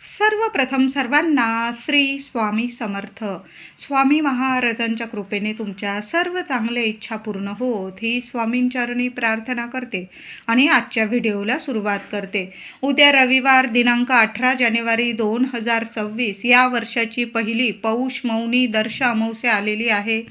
सर्वप्रथम सर्वांना श्री स्वामी समर्थ. स्वामी महाराजांच्या कृपेने तुमच्या सर्व चांगल्या इच्छा पूर्ण होत ही स्वामींचरणी प्रार्थना करते आणि आजच्या व्हिडिओला सुरुवात करते. उद्या रविवार दिनांक अठरा जानेवारी दोन हजार सव्वीस या वर्षाची पहिली पौष मौनी दर्श अमावस्या आलेली आहे.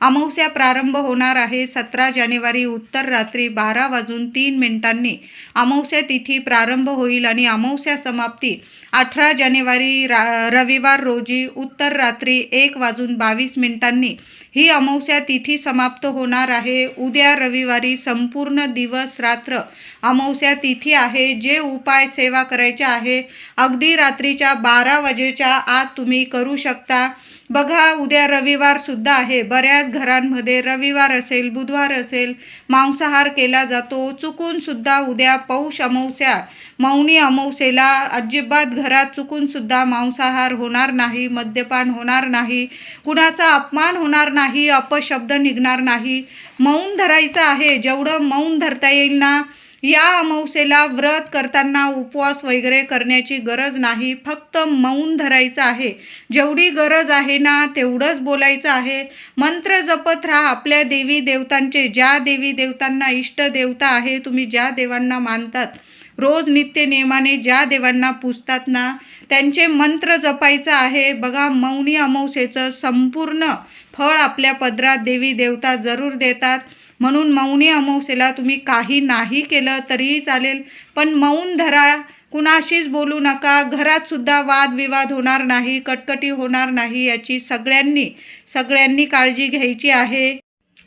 अमावस्या प्रारंभ होणार आहे सतरा जानेवारी उत्तर रात्री बारा वाजून तीन मिनिटांनी. अमावस्या तिथी प्रारंभ होईल आणि अमावस्या समाप्ती अठरा जानेवारी रा रविवार रोजी उत्तर रात्री एक वाजून बावीस मिनिटांनी ही अमावस्या तिथी समाप्त होणार आहे. उद्या रविवारी संपूर्ण दिवस रात्र अमावस्या तिथी आहे. जे उपाय सेवा करायचे आहे अगदी रात्रीच्या बारा वाजेच्या आत तुम्ही करू शकता. बघा उद्या रविवारसुद्धा आहे. बऱ्याच घरांमध्ये रविवार असेल बुधवार असेल मांसाहार केला जातो. चुकूनसुद्धा उद्या पौष अमावस्या मौनी अमावस्येला अजिबात घरात चुकूनसुद्धा मांसाहार होणार नाही मद्यपान होणार नाही. कुणाचा अपमान होणार नाही नाही अपशब्द निघणार नाही. मौन धरायचं आहे. जेवढं मौन धरता येईल ना या अमावस्येला व्रत करताना उपवास वगैरे करण्याची गरज नाही. फक्त मौन धरायचं आहे. जेवढी गरज आहे ना तेवढंच बोलायचं आहे. मंत्र जपत राहा. आपल्या देवी देवतांचे ज्या देवी देवतांना इष्ट देवता आहे तुम्ही ज्या देवांना मानतात रोज नित्य नियमाने ज्या देवांना पुजतात ना त्यांचे मंत्र जपायचं आहे. बघा मौनी अमावस्येचं संपूर्ण फळ आपल्या पदरात देवी देवता जरूर देतात. म्हणून मौनी अमावस्येला तुम्ही काही नाही केलं तरीही चालेल. पण मौन धरा. कुणाशीच बोलू नका. घरातसुद्धा वादविवाद होणार नाही कटकटी होणार नाही याची सगळ्यांनी सगळ्यांनी काळजी घ्यायची आहे.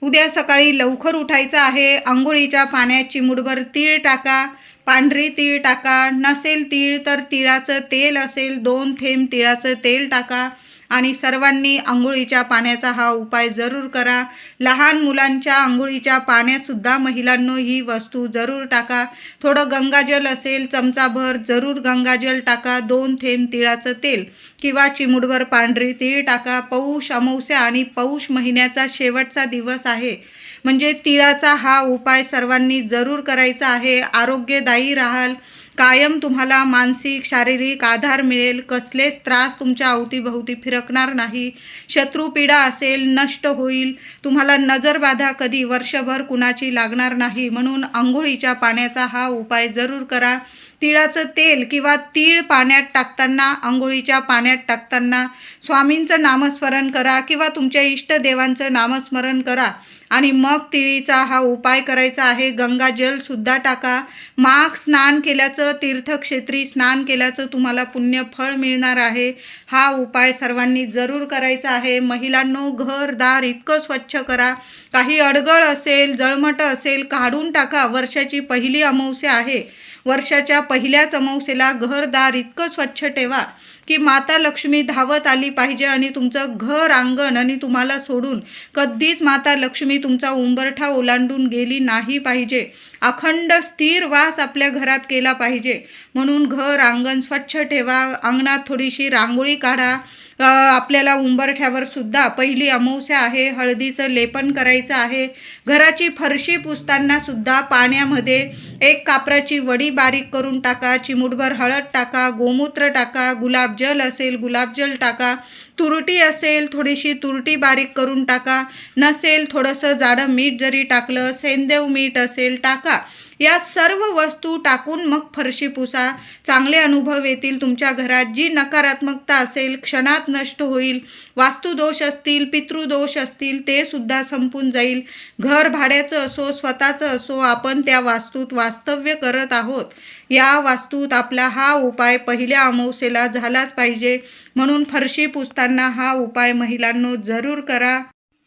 उद्या सकाळी लवकर उठायचं आहे. आंघोळीच्या पाण्यात चिमुडभर तीळ टाका. पांढरी तीळ टाका. नसेल तीळ तर तिळाचं तेल असेल. दोन थेंब तिळाचं तेल टाका. आणि सर्वांनी आंघोळीच्या पाण्याचा हा उपाय जरूर करा. लहान मुलांच्या आंघोळीच्या पाण्यातसुद्धा महिलांनो ही वस्तू जरूर टाका. थोडं गंगाजल असेल चमचाभर जरूर गंगाजल टाका. दोन थेंब तिळाचं तेल किंवा चिमुडभर पांढरी तीळ टाका. पौष अमावस्या आणि पौष महिन्याचा शेवटचा दिवस आहे. म्हणजे तिळाचा हा उपाय सर्वांनी जरूर करायचा आहे. आरोग्यदायी राहाल. कायम तुम्हाला मानसिक शारीरिक आधार मिळेल. कसलेच त्रास तुमच्या अवतीभोवती फिरकणार नाही. शत्रुपीडा असेल नष्ट होईल. तुम्हाला नजरबाधा कधी वर्षभर कुणाची लागणार नाही. म्हणून आंघोळीच्या पाण्याचा हा उपाय जरूर करा. तिळाचं तेल किंवा तीळ पाण्यात टाकताना आंघोळीच्या पाण्यात टाकताना स्वामींचं नामस्मरण करा किंवा तुमच्या इष्टदेवांचं नामस्मरण करा. आणि मग तिळीचा हा उपाय करायचा आहे. गंगाजलसुद्धा टाका. माघ स्नान केल्याचं तीर्थक्षेत्री स्नान केल्याचं तुम्हाला पुण्य फळ मिळणार आहे. हा उपाय सर्वांनी जरूर करायचा आहे. महिलांनो घरदार इतकं स्वच्छ करा. काही अडगळ असेल जळमट असेल काढून टाका. वर्षाची पहिली अमावस्या आहे. वर्षाच्या पहिल्याच अमावस्येला घरदार इतकं स्वच्छ ठेवा. की माता लक्ष्मी धावत आली पाहिजे आणि तुमचं घर अंगण आणि तुम्हाला सोडून कधीच माता लक्ष्मी तुमचा उंबरठा ओलांडून गेली नाही पाहिजे. अखंड स्थिर वास आपल्या घरात केला पाहिजे. म्हणून घर अंगण स्वच्छ ठेवा. अंगणात थोडीशी रांगोळी काढा. आपल्याला उंबरठ्यावर सुद्धा पहिली अमावस्या आहे. हळदीचं लेपन करायचं आहे. घराची फरशी पुसताना सुद्धा पाण्यामध्ये एक कापराची वडी बारीक करून टाका. चिमुटभर हळद टाका. गोमूत्र टाका. गुलाब गुलाबजल असेल गुलाबजल टाका. तुरटी असेल थोडीशी तुरटी बारीक करून टाका. नसेल थोडंसं जाडं मीठ जरी टाकलं सेंदेव मीठ असेल टाका. या सर्व वस्तू टाकून मग फरशी पुसा. चांगले अनुभव येतील तुमच्या घरात. जी नकारात्मकता असेल क्षणात नष्ट होईल. वास्तुदोष असतील पितृदोष असतील ते सुद्धा संपून जाईल. घर भाड्याचं असो स्वतःचं असो आपण त्या वास्तूत वास्तव्य करत आहोत. या वास्तूत आपला हा उपाय पहिल्या अमावस्येला झालाच पाहिजे. म्हणून फरशी पुसताना हा उपाय महिलांनो जरूर करा.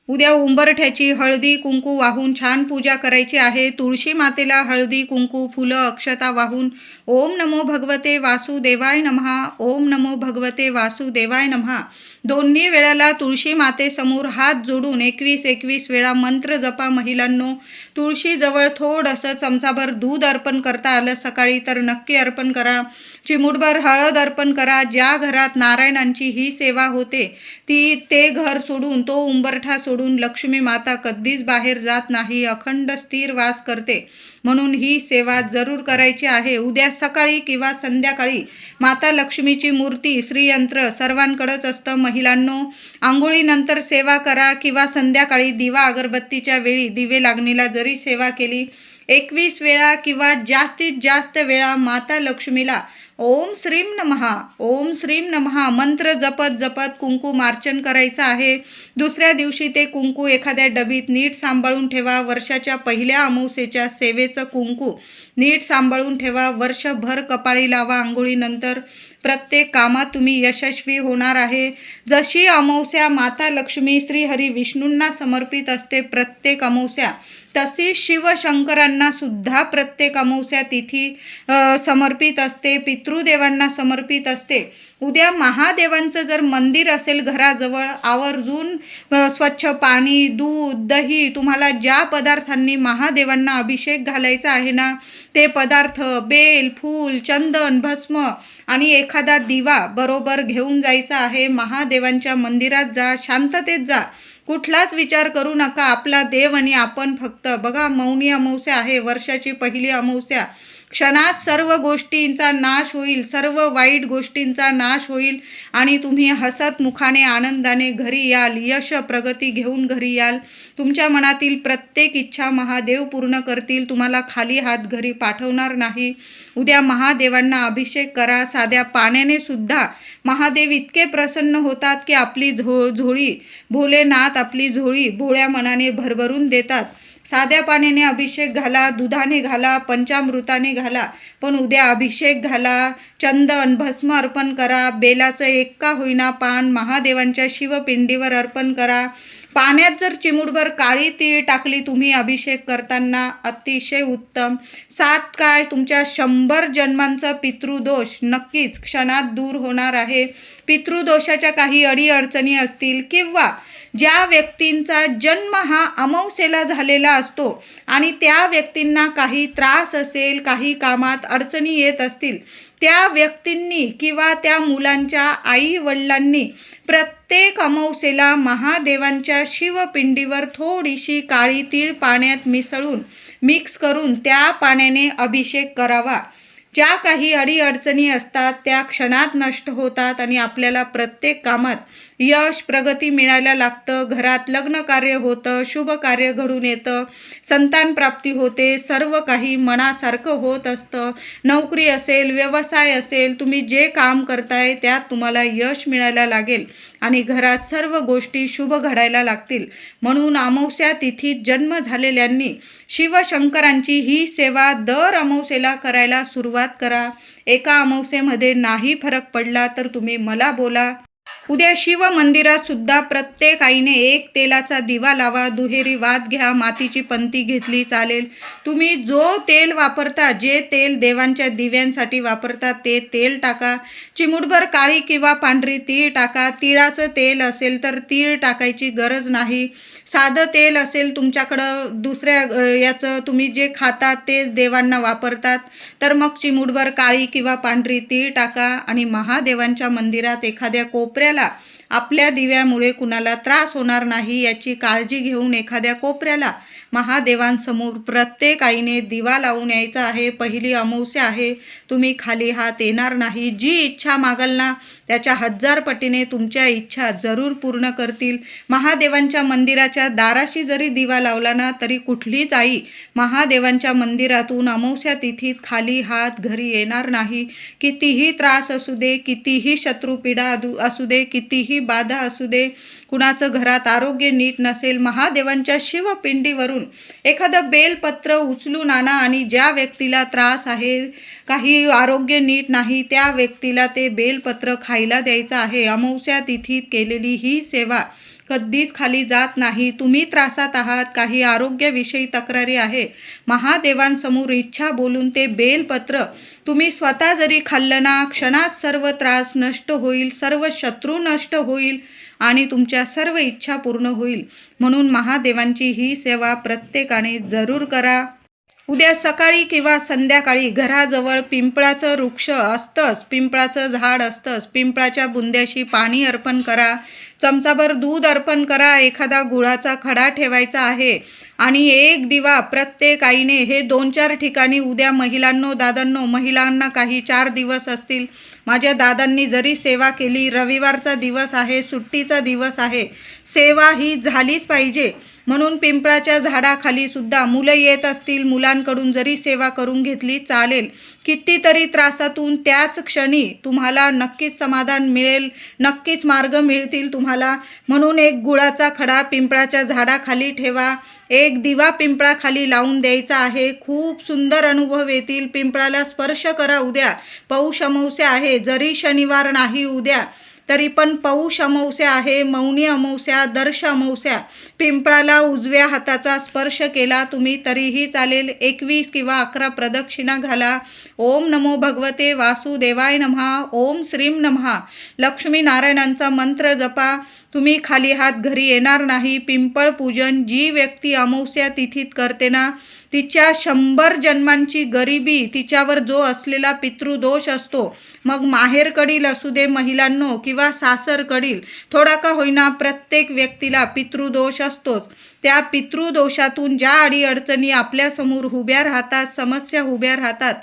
उद्या उंबरठ्याची हळदी कुंकू वाहून छान पूजा करायची आहे. तुळशी मातेला हळदी कुंकू फुलं अक्षता वाहून ओम नमो भगवते वासुदेवाय नमहा. ओम नमो भगवते वासुदेवाय नमहा. दोन्ही वेळाला तुळशी मातेसमोर हात जोडून एकवीस एकवीस वेळा मंत्र जपा महिलांनो. तुळशीजवळ थोडंसं चमचाभर दूध अर्पण करता आलं सकाळी तर नक्की अर्पण करा. चिमुटभर हळद अर्पण करा. ज्या घरात नारायणांची ही सेवा होते ती ते घर सोडून तो उंबरठा सोडून सोडून लक्ष्मी माता कधीच बाहेर जात नाही अखंड स्थिर वास करते. म्हणून ही सेवा जरूर करायची आहे. उद्या सकाळी किंवा संध्याकाळी माता लक्ष्मीची मूर्ती श्रीयंत्र सर्वांकडंच असतं. महिलांनो आंघोळीनंतर सेवा करा किंवा संध्याकाळी दिवा अगरबत्तीच्या वेळी दिवे लागणीला जरी सेवा केली एकवीस वेळा किंवा जास्तीत जास्त वेळा माता लक्ष्मीला ओम श्रीम नमहा. ओम श्रीम नमहा. मंत्र जपत जपत कुंकू मार्चन करायचं आहे. दुसऱ्या दिवशी ते कुंकू एखाद्या डबीत नीट सांभाळून ठेवा. वर्षाच्या पहिल्या अमावस्येच्या सेवेचं कुंकू नीट सांभाळून ठेवा. वर्षभर कपाळी लावा. आंघोळीनंतर प्रत्येक कामात तुम्ही यशस्वी होणार आहे. जशी अमावस्या माता लक्ष्मी श्रीहरी विष्णूंना समर्पित असते प्रत्येक अमावस्या तशी शिवशंकरांना सुद्धा प्रत्येक अमावस्या तिथी समर्पित असते पितृदेवांना समर्पित असते. उद्या महादेवांचं जर मंदिर असेल घराजवळ आवर्जून स्वच्छ पाणी दूध दही तुम्हाला ज्या पदार्थांनी महादेवांना अभिषेक घालायचा आहे ना ते पदार्थ बेल फूल चंदन भस्म आणि एखादा एखादा दिवा बरोबर घेऊन जायचा आहे महादेवांच्या मंदिरात जा शांततेत जा. कुठलाच विचार करू नका आपला देव आणि आपण फक्त. बघा मौनी अमावस्या आहे वर्षाची पहिली अमावस्या. क्षणात सर्व गोष्टींचा नाश होईल सर्व वाईट गोष्टींचा नाश होईल आणि तुम्ही हसत मुखाने आनंदाने घरी याल यश प्रगती घेऊन घरी याल. तुमच्या मनातील प्रत्येक इच्छा महादेव पूर्ण करतील. तुम्हाला खाली हात घरी पाठवणार नाही. उद्या महादेवांना अभिषेक करा. साध्या पाण्याने सुद्धा महादेव इतके प्रसन्न होतात की आपली झो झोळी भोलेनाथ आपली झोळी भोळ्या मनाने भरभरून देतात. साध्या पाण्याने अभिषेक घाला दुधाने घाला पंचामृताने घाला पण उद्या अभिषेक घाला चंदन भस्म अर्पण करा बेलाचं एक्का होईना पान महादेवांच्या शिवपिंडीवर अर्पण करा पाण्यात जर चिमुडभर काळी तीळ टाकली तुम्ही अभिषेक करताना अतिशय उत्तम. सात काय? तुमच्या शंभर जन्मांचा पितृदोष नक्कीच क्षणात दूर होणार आहे. पितृदोषाच्या काही अडीअडचणी असतील किंवा ज्या व्यक्तींचा जन्म हा अमावस्येला झालेला असतो आणि त्या व्यक्तींना काही त्रास असेल काही कामात अडचणी येत असतील त्या व्यक्तींनी किंवा त्या मुलांच्या आई वडिलांनी प्रत्येक प्रत्येक अमावसेला महादेवांच्या शिवपिंडीवर थोडीशी काळी तीळ पाण्यात मिसळून मिक्स करून त्या पाण्याने अभिषेक करावा. ज्या काही अडीअडचणी असतात त्या क्षणात नष्ट होतात आणि आपल्याला प्रत्येक कामात यश प्रगती मिळायला लागतं घरात लग्न कार्य होतं शुभ कार्य घडून येतं संतान प्राप्ती होते सर्व काही मनासारखं होत असतं. नोकरी असेल व्यवसाय असेल तुम्ही जे काम करताय त्यात तुम्हाला यश मिळायला लागेल आणि घरात सर्व गोष्टी शुभ घडायला लागतील. म्हणून अमावस्या तिथीत जन्म झालेल्यांनी शिवशंकरांची ही सेवा दर अमावस्येला करायला सुरुवात करा. एका अमावस्येमध्ये नाही फरक पडला तर तुम्ही मला बोला. उद्या शिव मंदिरात सुद्धा प्रत्येक आईने एक तेलाचा दिवा लावा दुहेरी वाद घ्या मातीची पंती घेतली चालेल. तुम्ही जो तेल वापरता जे तेल देवांच्या दिव्यांसाठी वापरता ते तेल टाका. चिमुटभर काळी किंवा पांढरी तीळ टाका. तिळाचं तेल असेल तर तीळ टाकायची गरज नाही. साधं तेल असेल तुमच्याकडं दुसऱ्या याचं तुम्ही जे खातात तेच देवांना वापरतात तर मग चिमुटभर काळी किंवा पांढरी तीळ टाका आणि महादेवांच्या मंदिरात एखाद्या कोपऱ्याला आपल्या दिव्यामुळे कुणाला त्रास होणार नाही याची काळजी घेऊन एखाद्या कोपऱ्याला महादेवांसमोर प्रत्येक आईने दिवा लावून यायचा आहे. पहिली अमावस्या आहे. तुम्ही खाली हात येणार नाही. जी इच्छा मागाल ना त्याच्या हजार पटीने तुमच्या इच्छा जरूर पूर्ण करतील. महादेवांच्या मंदिराच्या दाराशी जरी दिवा लावला ना तरी कुठलीच आई महादेवांच्या मंदिरातून अमावस्या तिथीत खाली हात घरी येणार नाही. कितीही त्रास असू दे कितीही शत्रुपीडा असू दे कितीही बाधा असू दे कुणाचं घरात आरोग्य नीट नसेल महादेवांच्या शिवपिंडीवरून एखादं बेलपत्र उचलून आणा आणि ज्या व्यक्तीला त्रास आहे काही आरोग्य नीट नाही त्या व्यक्तीला ते बेलपत्र खायला द्यायचं आहे. अमावस्या तिथीत केलेली ही सेवा कधीच खाली जात नाही. तुम्ही त्रासात आहात. काही आरोग्याविषयी तक्रारी आहे महादेवांसमोर इच्छा बोलून ते बेलपत्र. तुम्ही स्वतः जरी खाल्लं ना क्षणात सर्व त्रास नष्ट होईल सर्व शत्रू नष्ट होईल आणि तुमच्या सर्व इच्छा पूर्ण होईल. म्हणून महादेवांची ही सेवा प्रत्येकाने जरूर करा. उद्या सकाळी किंवा संध्याकाळी घराजवळ पिंपळाचं वृक्ष असतंच पिंपळाचं झाड असतंच पिंपळाच्या बुंद्याशी पाणी अर्पण करा चमचाभर दूध अर्पण करा एखादा गुळाचा खडा ठेवायचा आहे. आणि एक दिवा प्रत्येक आईने हे दोन चार ठिकाणी उद्या महिलांनो दादांनो महिलांना काही चार दिवस असतील. माझ्या दादांनी जरी सेवा केली रविवारचा दिवस आहे सुट्टीचा दिवस आहे सेवा ही झालीच पाहिजे. म्हणून पिंपळाच्या झाडाखाली सुद्धा मुलं येत असतील मुलांकडून जरी सेवा करून घेतली चालेल कितीतरी त्रासातून त्याच क्षणी तुम्हाला नक्कीच समाधान मिळेल नक्कीच मार्ग मिळतील तुम्हाला. म्हणून एक गुळाचा खडा पिंपळाच्या झाडाखाली ठेवा. एक दिवा पिंपळाखाली लावून द्यायचा आहे. खूप सुंदर अनुभव येतील. पिंपळाला स्पर्श करा उद्या. पौष अमावस्या आहे. जरी शनिवार नाही उद्या तरी पण पौष अमावस्या आहे मौनी अमावस्या दर्श अमावस्या. पिंपळाला उजव्या हाताचा स्पर्श केला तुम्ही तरीही चालेल एकवीस किंवा अकरा प्रदक्षिणा घाला. ओम नमो भगवते वासुदेवाय नमहा ओम श्रीम नमहा. लक्ष्मी नारायणांचा मंत्र जपा. तुम्ही खाली हात घरी येणार नाही. पिंपळ पूजन जी व्यक्ती अमावस्या तिथीत करते ना तिच्या शंभर जन्मांची गरिबी तिच्यावर जो असलेला पितृदोष असतो मग माहेरकडील असू दे महिलांनो किंवा सासरकडील थोडा का होईना प्रत्येक व्यक्तीला पितृदोष असतोच. त्या पितृदोषातून ज्या अडीअडचणी आपल्यासमोर उभ्या राहतात समस्या उभ्या राहतात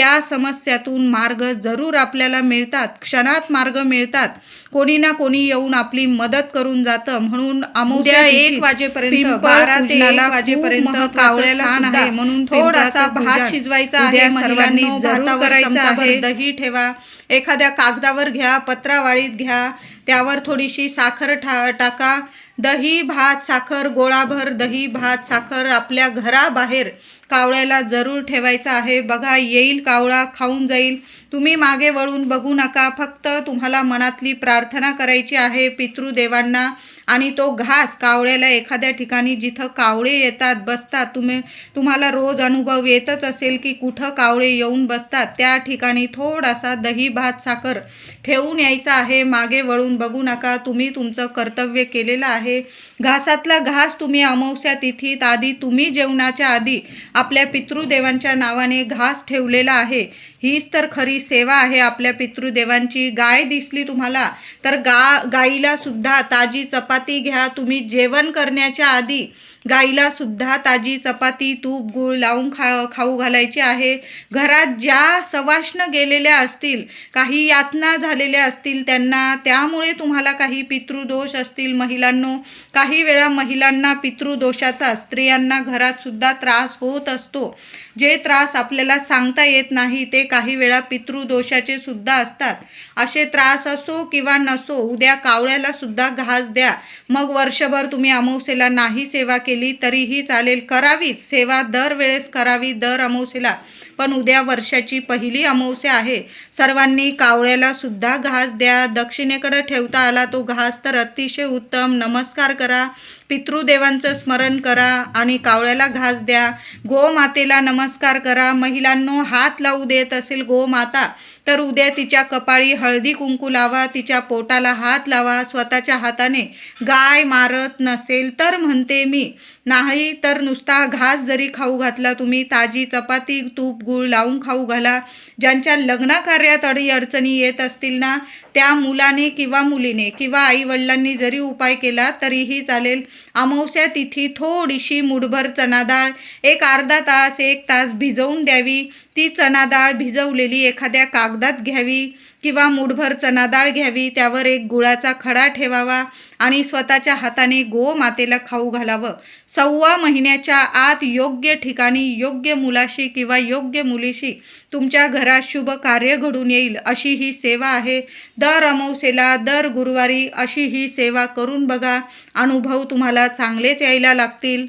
त्या समस्यातून मार्ग जरूर आपल्याला मिळतात. क्षणात मार्ग मिळतात. कोणी ना कोणी येऊन आपली मदत करून जातं. म्हणून अमावस्या उद्या एक वाजेपर्यंत, बारा ते वाजेपर्यंत कावळ्याला आहे. म्हणून थोडासा भात शिजवायचा आहे. सर्वांनी भातावर चमचाभर दही ठेवा. एखाद्या कागदावर घ्या पत्रावाळीत घ्या. त्यावर थोडीशी साखर ठा टाका. दही भात साखर गोळाभर दही भात साखर आपल्या घराबाहेर. कावळ्याला जरूर ठेवायचा आहे. बघा येईल कावळा खाऊन जाईल. तुम्ही मागे वळून बघू नका. फक्त तुम्हाला मनातली प्रार्थना करायची आहे पितृदेवांना. आणि तो घास कावळ्याला एखाद्या ठिकाणी जिथं कावळे येतात बसतात तुम्ही तुम्हाला रोज अनुभव येतच असेल की कुठं कावळे येऊन बसतात त्या ठिकाणी थोडासा दही भात साखर ठेवून यायचा आहे मागे वळून बघू नका तुम्ही तुमचं कर्तव्य केलेलं आहे. घासातला घास तुम्ही अमावस्या तिथीत आधी तुम्ही जेवणाच्या आधी आपल्या पितृदेवांच्या नावाने घास ठेवलेला आहे. हीच तर खरी सेवा आहे आपल्या पितृदेवांची. गाय दिसली तुम्हाला तर गा गाईला सुद्धा ताजी चपाती घ्या. तुम्ही जेवण करण्याच्या आधी गाईला सुद्धा ताजी चपाती तूप गूळ लावून खा खाऊ घालायची आहे. घरात ज्या सवाष्ण गेलेल्या असतील काही यातना झालेल्या असतील त्यांना त्यामुळे तुम्हाला काही पितृदोष असतील महिलांनो. काही वेळा महिलांना पितृदोषाचा स्त्रियांना घरात सुद्धा त्रास होत असतो. जे त्रास आपल्याला सांगता येत नाही ते काही वेळा पितृदोषाचे सुद्धा असतात. असे त्रास असो किंवा नसो उद्या कावळ्याला सुद्धा घास द्या. मग वर्षभर तुम्ही अमावस्येला नाही सेवा केली. केली तरीही चालेल. करावीच. सेवा दरवेळेस करावी दर अमावस्येला. पण उद्या वर्षाची पहिली अमावस्या आहे. सर्वांनी कावळ्याला सुद्धा घास द्या. दक्षिणेकडे ठेवता आला तो घास तर अतिशय उत्तम. नमस्कार करा. पितृदेवांचं स्मरण करा आणि कावळ्याला घास द्या. गोमातेला नमस्कार करा. महिलांनो हात लावू देत असेल गोमाता. तर उद्या तिच्या कपाळी हळदी कुंकू लावा तिच्या पोटाला हात लावा स्वतःच्या हाताने गाय मारत नसेल तर म्हणते मी नाही तर नुसता घास जरी खाऊ घातला तुम्ही ताजी चपाती तूप गूळ लावून खाऊ घाला. ज्यांच्या लग्नाकार्यात अडी अडचणी येत असतील ना त्या मुलाने किंवा मुलीने किंवा आईवडिलांनी जरी उपाय केला तरीही चालेल. अमावस्या तिथी थोडीशी मुठभर चणाडाळ एक अर्धा तास एक तास भिजवून द्यावी. ती चणा डाळ भिजवलेली एखाद्या कागदात घ्यावी. किंवा मुठभर चणाडाळ घ्यावी त्यावर एक गुळाचा खडा ठेवावा आणि स्वतःच्या हाताने गो मातेला खाऊ घालावं. सव्वा महिन्याच्या आत योग्य ठिकाणी योग्य मुलाशी किंवा योग्य मुलीशी तुमच्या घरात शुभ कार्य घडून येईल अशी ही सेवा आहे. दर अमावसेला दर गुरुवारी अशी ही सेवा करून बघा. अनुभव तुम्हाला चांगलेच यायला लागतील.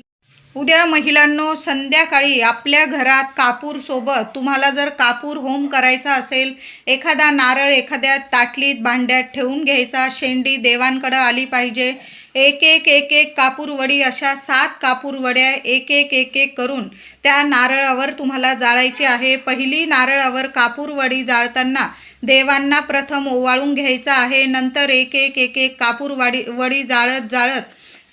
उद्या महिलांनो संध्याकाळी आपल्या घरात कापूरसोबत तुम्हाला जर कापूर होम करायचा असेल एखादा नारळ एखाद्या ताटलीत भांड्यात ठेवून घ्यायचा शेंडी देवांकडं आली पाहिजे. एक एक एक एक कापूरवडी अशा सात कापूरवड्या एक एक एक एक करून त्या नारळावर तुम्हाला जाळायची आहे. पहिली नारळावर कापूरवडी जाळताना देवांना प्रथम ओवाळून घ्यायचा आहे. नंतर एक एक एक एक कापूरवाडी वडी जाळत जाळत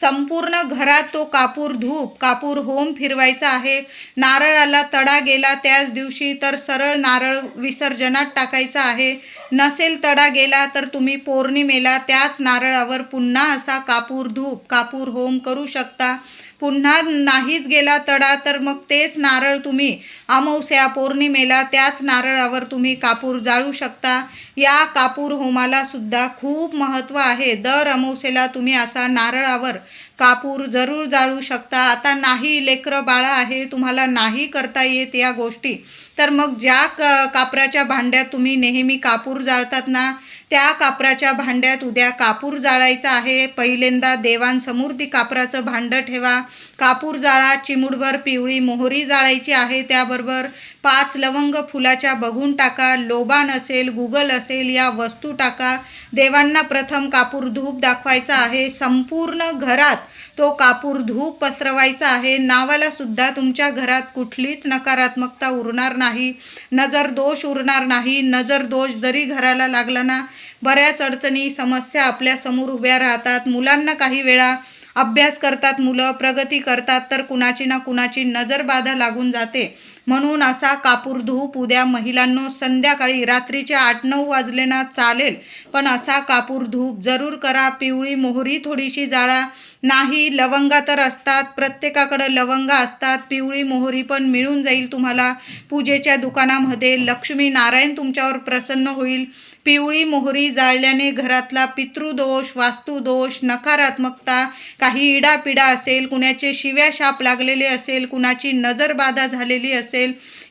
संपूर्ण घरात तो कापूर धूप कापूर होम फिरवायचा आहे. नारळाला तडा गेला त्याच दिवशी तर सरळ नारळ विसर्जनात टाकायचा आहे. नसेल तडा गेला तर तुम्ही पौर्णिमेला त्याच नारळावर पुन्हा असा कापूर धूप कापूर होम करू शकता. पुन्हा नाहीच गेला तडा तर मग तेच नारळ तुम्ही अमावस्या पौर्णिमेला त्याच नारळावर तुम्ही कापूर जाळू शकता. या कापूर होमाला सुद्धा खूप महत्त्व आहे. दर अमावस्येला तुम्ही असा नारळावर कापूर जरूर जाळू शकता. आता नाही लेकरं बाळा आहे तुम्हाला नाही करता येत या गोष्टी. तर मग ज्या क कापराच्या भांड्यात तुम्ही नेहमी कापूर जाळतात ना त्या कापराच्या भांड्यात उद्या कापूर जाळायचा आहे. पहिल्यांदा देवांसमोर ती कापराचं भांडं ठेवा. कापूर जाळा चिमुडभर पिवळी मोहरी जाळायची आहे त्याबरोबर पाच लवंग फुलाच्या बघून टाका लोबान असेल गुगल असेल या वस्तू टाका. देवांना प्रथम कापूर धूप दाखवायचा आहे. संपूर्ण घरात तो कापूर धूप पसरवायचा आहे. नावाला सुद्धा तुमच्या घरात कुठलीच नकारात्मकता उरणार नाही. नजर दोष उरणार नाही. नजर दोष जरी घराला लागला ना बऱ्याच अडचणी समस्या आपल्यासमोर उभ्या राहतात. मुलांना काही वेळा अभ्यास करतात मुलं प्रगती करतात तर कुणाची ना कुणाची नजरबाधा लागून जाते. म्हणून असा कापूर धूप उद्या महिलांनो संध्याकाळी रात्रीचे आठ नऊ वाजले ना चालेल. पण असा कापूर धूप जरूर करा. पिवळी मोहरी थोडीशी जाळा. नाही लवंगा तर असतात. प्रत्येकाकडं लवंगा असतात. पिवळी मोहरी पण मिळून जाईल तुम्हाला. पूजेच्या दुकानामध्ये लक्ष्मी नारायण तुमच्यावर प्रसन्न होईल. पिवळी मोहरी जाळल्याने घरातला पितृदोष वास्तुदोष नकारात्मकता काही इडापिडा असेल कुणाचे शिव्या शाप लागलेले असेल कुणाची नजरबाधा झालेली असेल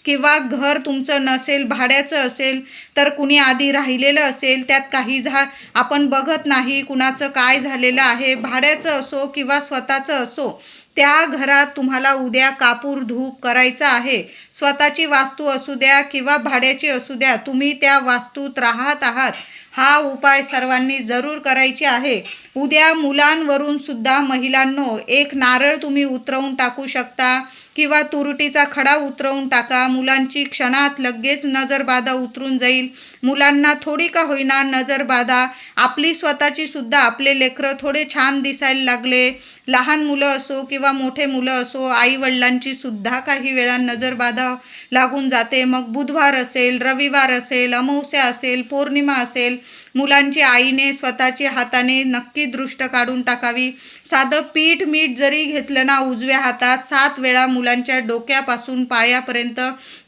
किंवा घर तुमचं नसेल भाड्याचं असेल तर कुणी आधी राहिलेलं असेल त्यात काही झा आपण बघत नाही कुणाचं काय झालेलं आहे भाड्याचं असो किंवा स्वतःचं असो त्या घरात तुम्हाला उद्या कापूर धूप करायचा आहे. स्वतःची वास्तू असू द्या किंवा भाड्याची असू द्या तुम्ही त्या वास्तूत राहत आहात. हा उपाय सर्वांनी जरूर करायची आहे. उद्या मुलांवरून सुद्धा महिलांनो एक नारळ तुम्ही उतरवून टाकू शकता. किंवा तुरटीचा खडा उतरवून टाका. मुलांची क्षणात लगेच नजरबाधा उतरून जाईल. मुलांना थोडी का होईना नजरबाधा. आपली स्वतःची सुद्धा आपले लेकरं थोडे छान दिसायला लागले. लहान मुलं असो किंवा मोठे मुलं असो आई वडिलांची सुद्धा काही वेळा नजरबाधा लागून जाते. मग बुधवार असेल रविवार असेल अमावस्या असेल पौर्णिमा असेल मुलांची आईने स्वतःची हाताने नक्की दृष्ट काढून टाकावी. साधं पीठ मीठ जरी घेतलं ना उजव्या हातात सात वेळा मुलांच्या डोक्यापासून पायापर्यंत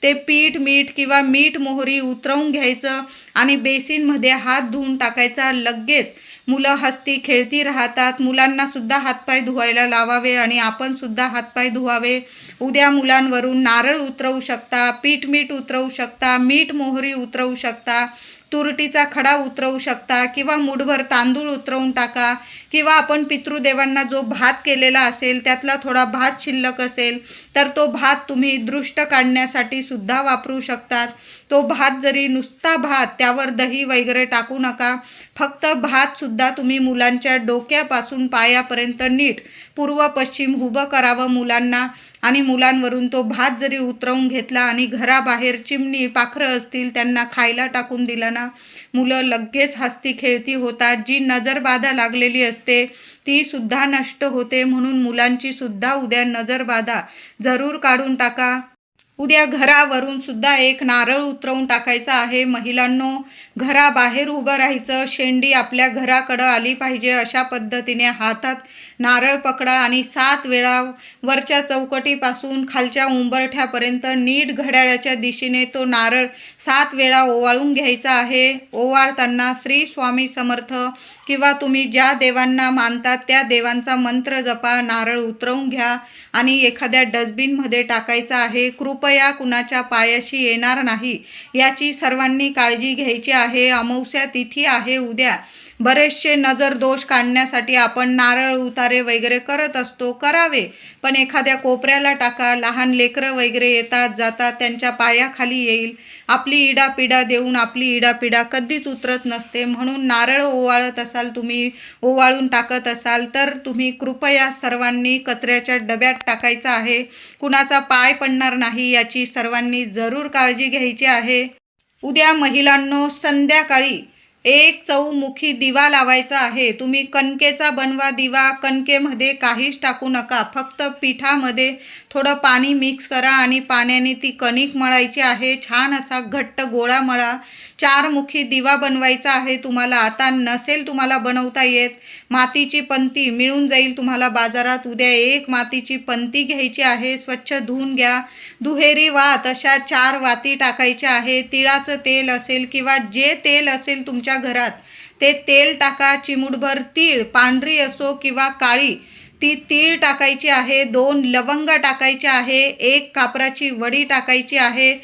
ते पीठ मीठ किंवा मीठ मोहरी उतरवून घ्यायचं आणि बेसिनमध्ये हात धुवून टाकायचा. लगेच मुलं हसती खेळती राहतात. मुलांनासुद्धा हातपाय धुवायला लावावे आणि आपणसुद्धा हातपाय धुवावे. उद्या मुलांवरून नारळ उतरवू शकता पीठ मीठ उतरवू शकता मीठ मोहरी उतरवू शकता. तुरटीचा खडा उतरवू शकता किंवा मुठभर तांदूळ उतरवून टाका किंवा आपण पितृदेवांना जो भात केलेला असेल त्यातला थोडा भात शिल्लक असेल तर तो भात तुम्ही दृष्ट काढण्यासाठी सुद्धा वापरू शकतात. तो भात जरी नुसता भात त्यावर दही वगैरे टाकू नका. फक्त भातसुद्धा तुम्ही मुलांच्या डोक्यापासून पायापर्यंत नीट पूर्व पश्चिम उभं करावं मुलांना. आणि मुलांवरून तो भात जरी उतरवून घेतला आणि घराबाहेर चिमणी पाखरं असतील त्यांना खायला टाकून दिलं ना. मुलं लगेच हसती खेळती होतात. जी नजरबाधा लागलेली असते ती सुद्धा नष्ट होते. म्हणून मुलांची सुद्धा उद्या नजरबाधा जरूर काढून टाका. उद्या घरावरून सुद्धा एक नारळ उतरवून टाकायचा आहे. महिलांनो घराबाहेर उभं राहायचं. शेंडी आपल्या घराकडं आली पाहिजे अशा पद्धतीने हातात नारळ पकडा आणि सात वेळा वरच्या चौकटीपासून खालच्या उंबरठ्यापर्यंत नीट घड्याळाच्या दिशेने तो नारळ सात वेळा ओवाळून घ्यायचा आहे. ओवाळताना श्री स्वामी समर्थ किंवा तुम्ही ज्या देवांना मानतात त्या देवांचा मंत्र जपा नारळ उतरवून घ्या आणि एखाद्या डस्टबिनमध्ये टाकायचा आहे. कृपया कुणाच्या पायाशी येणार नाही याची सर्वांनी काळजी घ्यायची आहे. अमावस्या तिथी आहे उद्या. बरेचसे नजर दोष काढण्यासाठी आपण नारळ उतारे वगैरे करत असतो करावे. पण एखाद्या कोपऱ्याला टाका लहान लेकरं वगैरे येतात जातात त्यांच्या पायाखाली येईल. आपली इडापिडा देऊन आपली इडापिडा कधीच उतरत नसते. म्हणून नारळ ओवाळत असाल तुम्ही ओवाळून टाकत असाल तर तुम्ही कृपया सर्वांनी कचऱ्याच्या डब्यात टाकायचं आहे. कुणाचा पाय पडणार नाही याची सर्वांनी जरूर काळजी घ्यायची आहे. उद्या महिलांनो संध्याकाळी एक चौमुखी दिवा लावायचा आहे. तुम्ही कणकेचा बनवा दिवा. कणकेमध्ये काहीच टाकू नका. फक्त पिठामध्ये थोडं पाणी मिक्स करा आणि पाण्याने ती कणिक मळायची आहे. छान असा घट्ट गोळा मळा. चारमुखी दिवा बनवायचा आहे तुम्हाला. आता नसेल तुम्हाला बनवता येत. मातीची पंती मिळून जाईल तुम्हाला बाजारात. उद्या एक मातीची पंती घ्यायची आहे. स्वच्छ धुवून घ्या. दुहेरी वात अशा चार वाती टाकायच्या आहे. तिळाचं तेल असेल किंवा जे तेल असेल तुमच्या घरात. ते तेल टाका चिमूटभर तीळ पांढरी असो किंवा काळी. ती तीळ टाकायची आहे दोन लवंग टाकायचे आहे एक कापराची वडी टाकायची आहे.